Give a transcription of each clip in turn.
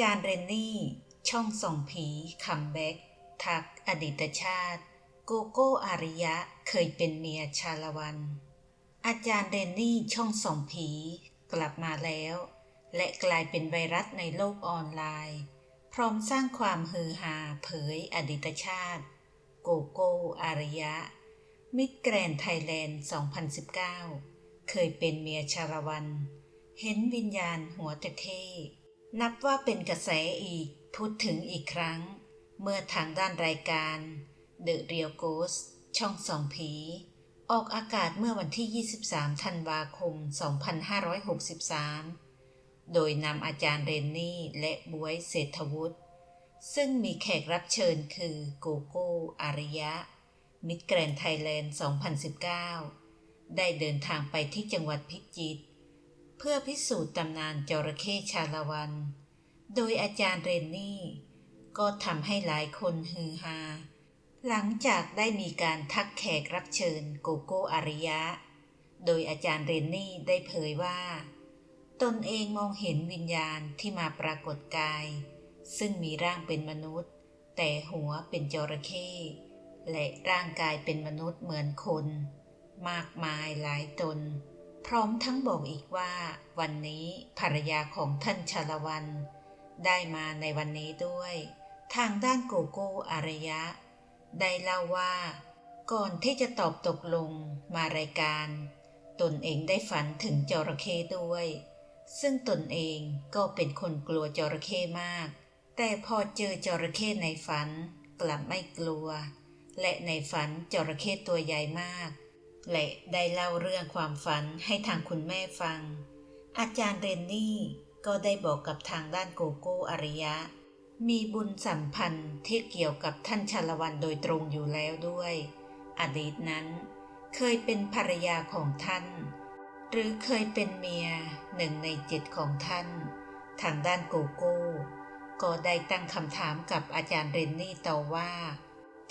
จารย์เรนนี่ ช่องส่องผีคัมแบ็กทักอดีตชาติ โกโก้อาริยะเคยเป็นเมียชาละวัน อาจารย์เรนนี่ช่องส่องผี กลับมาแล้ว และกลายเป็นไวรัสในโลกออนไลน์ พร้อมสร้างความฮือฮาเผยอดีตชาติ โกโก้อาริยะ มิดแกรนไทยแลนด์ 2019 เคยเป็นเมียชาละวัน เห็นวิญญาณหัวตะเข้ นับว่าเป็นกระแสอีกพูดถึงอีกครั้ง เมื่อทางด้านรายการ The Real Ghost ช่องสองผี ออกอากาศเมื่อวันที่ 23 ธันวาคม 2563 โดยนำอาจารย์เรนนี่และบวยเศรษฐวุฒิ ซึ่งมีแขกรับเชิญคือโกโก้อารยะ มิดแกรนไทยแลนด์ 2019 ได้เดินทางไปที่จังหวัดพิจิตร เพื่อพิสูจน์ตำนานจระเข้ชาละวัน โดยอาจารย์เรนนี่ ก็ทำให้หลายคนฮือฮา หลังจากได้มีการทักแขกรับเชิญโกโก้อาริยะ โดยอาจารย์เรนนี่ได้เผยว่า ตนเองมองเห็นวิญญาณที่มาปรากฏกาย ซึ่งมีร่างเป็นมนุษย์ แต่หัวเป็นจระเข้และร่างกายเป็นมนุษย์เหมือนคน มากมายหลายตน พร้อมทั้งบอกอีกว่าวันนี้ภรรยาของท่านชาลวัน ได้มาในวันนี้ด้วย ทางด้านโกโก้อารยะ ได้เล่าว่า ก่อนที่จะตอบตกลงมารายการ ตนเองได้ฝันถึงจระเข้ด้วย ซึ่งตนเองก็เป็นคนกลัวจระเข้มาก แต่พอเจอจระเข้ในฝันกลับไม่กลัว และในฝันจระเข้ตัวใหญ่มาก และได้เล่าเรื่องความฝันให้ทางคุณแม่ฟัง อาจารย์เรนนี่ก็ได้บอกกับทางด้านโกโก้อริยะ มีบุญสัมพันธ์ที่เกี่ยวกับท่านชาละวันโดยตรงอยู่แล้วด้วย อดีตนั้น เคยเป็นภรรยาของท่าน หรือเคยเป็นเมียหนึ่งในเจ็ดของท่าน ทางด้านโกโก้ ก็ได้ตั้งคำถามกับอาจารย์เรนนี่ต่อว่า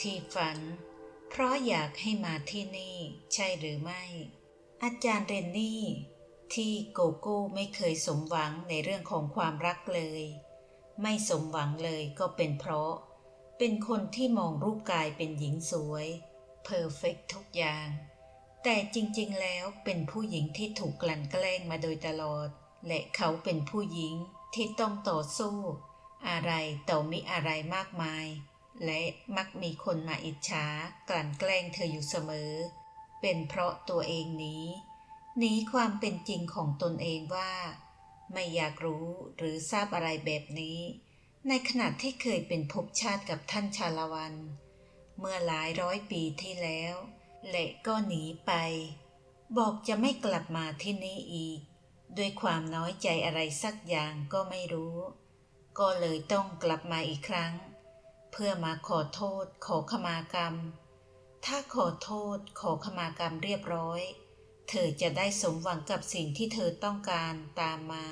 ที่ฝัน เพราะอยากให้มาที่นี่ ใช่หรือไม่ อาจารย์เรนนี่ ที่โกโก้ไม่เคยสมหวังในเรื่องของความรักเลย ไม่สมหวังเลยก็เป็นเพราะ เป็นคนที่มองรูปกายเป็นหญิงสวยเพอร์เฟกทุกอย่าง แต่จริงๆแล้วเป็นผู้หญิงที่ถูกกลั่นแกล้งมาโดยตลอด และเขาเป็นผู้หญิงที่ต้องต่อสู้ อะไรต่อมีอะไรมากมาย และมักมีคนมาอิจฉากลั่นแกล้งเธออยู่เสมอ เป็นเพราะตัวเองนี้หนีความเป็นจริงของตนเองว่า ไม่อยากรู้หรือทราบอะไรแบบนี้ ในขณะที่เคยเป็นภพชาติกับท่านชาละวัน เมื่อหลายร้อยปีที่แล้วและก็หนีไป บอกจะไม่กลับมาที่นี่อีก ด้วยความน้อยใจอะไรสักอย่างก็ไม่รู้ ก็เลยต้องกลับมาอีกครั้ง เพื่อมาขอโทษขอขมากรรม ถ้าขอโทษขอขมากรรมเรียบร้อย เธอจะได้สมหวังกับสิ่งที่เธอต้องการตามมา